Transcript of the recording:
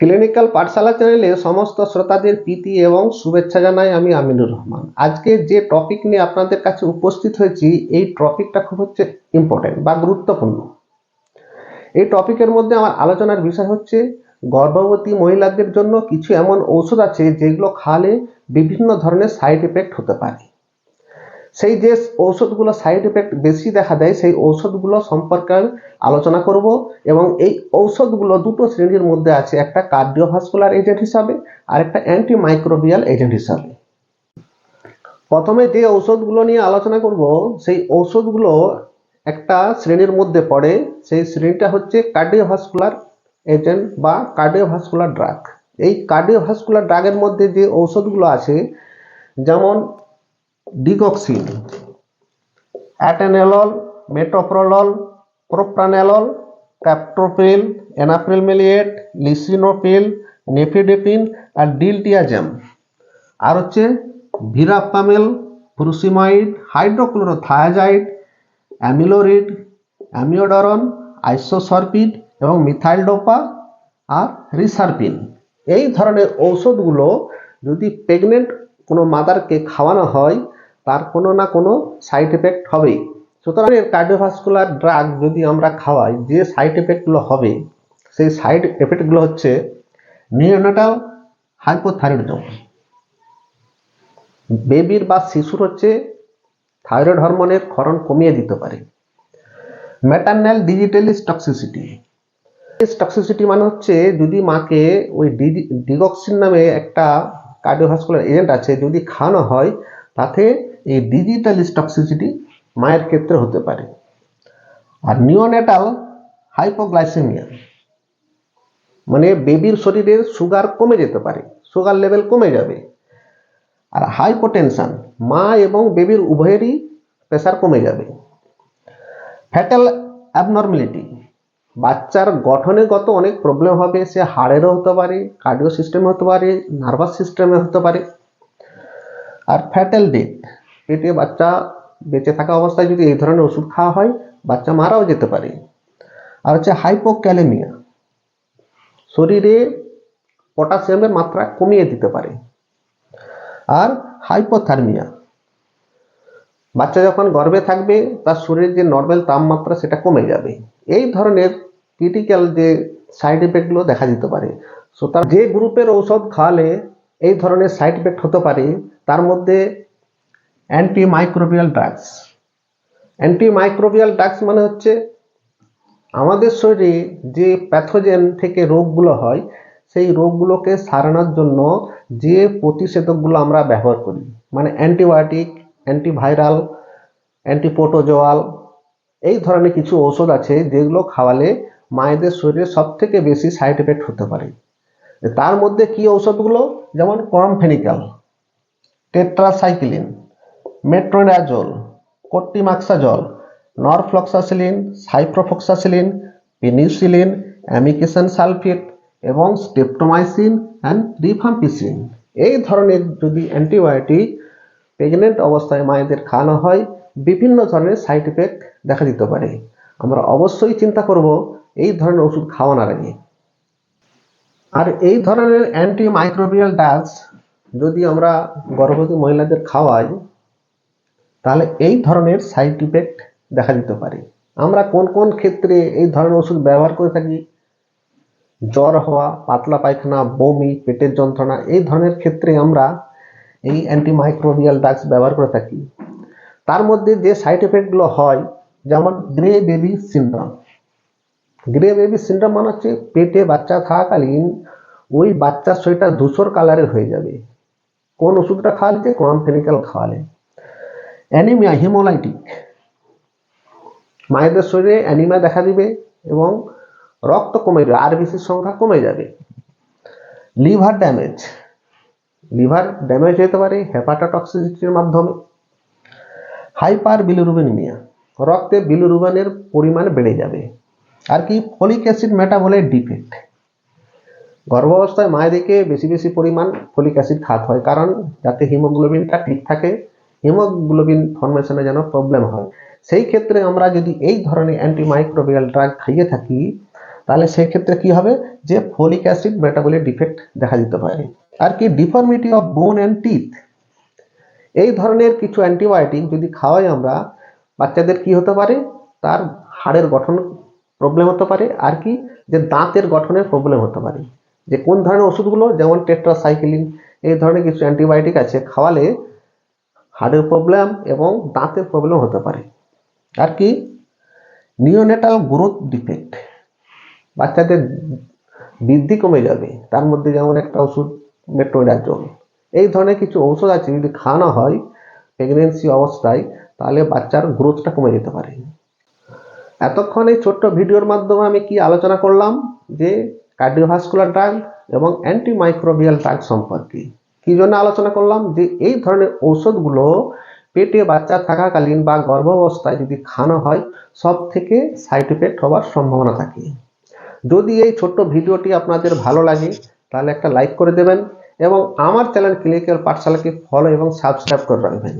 Clinical পাঠশালা চ্যানেলে সমস্ত শ্রোতাদের প্রীতি এবং শুভেচ্ছা জানাই আমি আমিনুর রহমান। আজকে যে টপিক নিয়ে আপনাদের কাছে উপস্থিত হয়েছি, এই টপিকটা খুব হচ্ছে ইম্পর্টেন্ট বা গুরুত্বপূর্ণ। এই টপিকের মধ্যে আমার আলোচনার বিষয় হচ্ছে, গর্ভবতী মহিলাদের জন্য কিছু এমন ঔষধ আছে যেগুলো খাওয়ালে বিভিন্ন ধরনের সাইড এফেক্ট হতে পারে। সেই যে ঔষধগুলো সাইড এফেক্ট বেশি দেখা দেয়, সেই ঔষধগুলো সম্পর্কে আলোচনা করব এবং এই ঔষধগুলো দুটো শ্রেণির মধ্যে আছে, একটা কার্ডিওভাস্কুলার এজেন্ট হিসাবে আর একটা অ্যান্টিমাইক্রোবিয়াল এজেন্ট হিসাবে। প্রথমে যে ঔষধগুলো নিয়ে আলোচনা করব, সেই ঔষধগুলো একটা শ্রেণির মধ্যে পড়ে, সেই শ্রেণীটা হচ্ছে কার্ডিওভাস্কুলার এজেন্ট বা কার্ডিওভাস্কুলার ড্রাগ এই কার্ডিওভাস্কুলার ড্রাগের মধ্যে যে ঔষধগুলো আছে, যেমন digoxin, atenolol, metoprolol propranolol captopril, enalapril maleate, lisinopril, nifedipine আর ডিলটিয়াজেম। আর হচ্ছে ভিরাপামেল ফুরুসিমাইড হাইড্রোক্লোরোথায়াজাইড, অ্যামিলোরিড, অ্যামিওডরন, আইসোসরপিড এবং মিথাইল ডোপা আর রিসারপিন। এই ধরনের ঔষধগুলো যদি প্রেগনেন্ট কোনো মাদারকে খাওয়ানো হয় তার কোনো না কোনো সাইড এফেক্ট হবেই। সুতরাং এর কার্ডিওভাস্কুলার ড্রাগ যদি আমরা খাওয়াই, যে সাইড এফেক্টগুলো হবে, সেই সাইড এফেক্টগুলো হচ্ছে নিওনাটাল হাইপোথাইরয়েডিজম বেবির বা শিশুর হচ্ছে থাইরয়েড হরমোনের ক্ষরণ কমিয়ে দিতে পারে। ম্যাটার্নাল ডিজিটালিস টক্সিসিটি টক্সিসিটি মানে হচ্ছে যদি মাকে ওই ডিগক্সিন নামে একটা কার্ডিওভাস্কুলার এজেন্ট আছে, যদি খাওয়ানো হয়, তাতে এই ডিজিটালিস টক্সিসিটি মায়ের ক্ষেত্রে হতে পারে। আর নিওনেটাল হাইপোগ্লাইসেমিয়া মানে বেবির শরীরের সুগার কমে যেতে পারে সুগার লেভেল কমে যাবে। আর হাইপোটেনশন মা এবং বেবির উভয়েরই প্রেশার কমে যাবে। ফ্যাটাল অ্যাবনর্মালিটি বাচ্চার গঠনেগত অনেক প্রবলেম হবে, সে হাড়েরও হতে পারে কার্ডিও সিস্টেমে হতে পারে নার্ভাস সিস্টেমে হতে পারে। আর ফ্যাটাল ডেথ পেটে বাচ্চা বেঁচে থাকা অবস্থায় যদি এই ধরনের ওষুধ খাওয়া হয়, বাচ্চা মারাও যেতে পারে। আর হচ্ছে হাইপোক্যালেমিয়া শরীরে পটাশিয়ামের মাত্রা কমিয়ে দিতে পারে। আর হাইপোথার্মিয়া বাচ্চা যখন গর্ভে থাকবে, তার শরীরের যে নর্মাল তাপমাত্রা সেটা কমে যাবে। এই ধরনের ক্রিটিক্যাল যে সাইড এফেক্টগুলো দেখা দিতে পারে। সুতরাং যে গ্রুপের ঔষধ খাওয়ালে এই ধরনের সাইড এফেক্ট হতে পারে। তার মধ্যে antimicrobial drugs antimicrobial drugs মানে হচ্ছে আমাদের শরীরে যে প্যাথোজেন থেকে রোগগুলো হয়, সেই রোগগুলোকে সারানোর জন্য যে প্রতিষেধকগুলো আমরা ব্যবহার করি মানে অ্যান্টিবায়োটিক অ্যান্টিভাইরাল অ্যান্টিপোটোজোয়াল এই ধরনের কিছু ঔষধ আছে যেগুলো খাওয়ালে মায়েদের শরীরে সব থেকে বেশি সাইড এফেক্ট হতে পারে। তার মধ্যে কি ঔষধগুলো? যেমন chloramphenicol tetracycline metronidazole, cotrimoxazole, norfloxacin, ciprofloxacin penicillin amikacin sulphate এবং স্টেপটোমাইসিন অ্যান্ড রিফাম্পিসিন। এই ধরনের যদি অ্যান্টিবায়োটিক প্রেগনেন্ট অবস্থায় মায়েদের খাওয়ানো হয়, বিভিন্ন ধরনের সাইড এফেক্ট দেখা দিতে পারে। আমরা অবশ্যই চিন্তা করব এই ধরনের ওষুধ খাওয়ানোর আগে। আর এই ধরনের অ্যান্টি মাইক্রোবিয়াল ড্রাগস যদি আমরা গর্ভবতী মহিলাদের খাওয়াই তাহলে এই ধরনের সাইড ইফেক্ট দেখা দিতে পারে। আমরা কোন কোন ক্ষেত্রে এই ধরনের ওষুধ ব্যবহার করে থাকি? জ্বর হওয়া, পাতলা পায়খানা, বমি, পেটের যন্ত্রণা, এই ধরনের ক্ষেত্রে আমরা এই অ্যান্টিমাইক্রোবিয়াল ড্রাগস ব্যবহার করে থাকি। তার মধ্যে যে সাইড এফেক্টগুলো হয়, যেমন grey baby syndrome grey baby syndrome মানে হচ্ছে পেটে বাচ্চা থাকাকালীন ওই বাচ্চার শরীরটা ধূসর কালারের হয়ে যাবে। কোন ওষুধটা খাওয়ালে? ক্রমফেনিক্যাল খাওয়ালে? অ্যানিমিয়া হিমোলাইটিক মায়েদের শরীরে অ্যানিমিয়া দেখা দিবে এবং রক্ত কমে যাবে আরবিসির সংখ্যা কমে যাবে। লিভার ড্যামেজ লিভার ড্যামেজ হতে পারে হেপাটাটক্সিসিটির মাধ্যমে। হাইপার বিলিরুবিনিমিয়া রক্তে বিলিরুবিনের পরিমাণ বেড়ে যাবে। আর কি? ফলিক অ্যাসিড মেটাবলের ডিফেক্ট গর্ভাবস্থায় মায়েদেরকে বেশি বেশি পরিমাণ ফলিক অ্যাসিড খাওয়াতে হয়, কারণ যাতে হিমোগ্লোবিনটা ঠিক থাকে হিমোগ্লোবিন ফর্মেশনে যেন প্রবলেম হয়। সেই ক্ষেত্রে আমরা যদি এই ধরনের অ্যান্টিমাইক্রোবিয়াল ড্রাগ খাইয়ে থাকি, তাহলে সেক্ষেত্রে কি হবে? যে ফলিক অ্যাসিড মেটাবলিক ডিফেক্ট দেখা দিতে পারে। আর কি deformity of bone and teeth এই ধরনের কিছু অ্যান্টিবায়োটিক যদি খাওয়াই আমরা, বাচ্চাদের কি হতে পারে? তার হাড়ের গঠন প্রবলেম হতে পারে। আর কি? যে দাঁতের গঠনের প্রবলেম হতে পারে। যে কোন ধরনের ওষুধগুলো, যেমন টেট্রাসাইক্লিন এই ধরনের কিছু অ্যান্টিবায়োটিক আছে, খাওয়ালে হাড়ের প্রবলেম এবং দাঁতের প্রবলেম হতে পারে। আর কি? নিওনেটাল গ্রোথ ডিফেক্ট বাচ্চাদের বৃদ্ধি কমে যাবে। তার মধ্যে যেমন একটা ওষুধ মেট্রোডাজল এই ধরনের কিছু ঔষধ আছে, যদি খাওয়ানো হয় প্রেগনেন্সি অবস্থায়, তাহলে বাচ্চার গ্রোথটা কমে যেতে পারে। এতক্ষণ এই ছোট্ট ভিডিওর মাধ্যমে আমি কি আলোচনা করলাম? যে কার্ডিওভাস্কুলার ড্রাগ এবং অ্যান্টিমাইক্রোবিয়াল ড্রাগ সম্পর্কে। কি জন্য আলোচনা করলাম? যে এই ধরনের ঔষধগুলো পেটে বাচ্চা থাকাকালীন বা গর্ভাবস্থায় যদি খাওয়ানো হয় সব থেকে সাইড এফেক্ট হওয়ার সম্ভাবনা থাকে। যদি এই ছোট্ট ভিডিওটি আপনাদের ভালো লাগে, তাহলে একটা লাইক করে দেবেন এবং আমার চ্যানেল ক্লিনিক্যাল পাঠশালাকে ফলো এবং সাবস্ক্রাইব করে রাখবেন।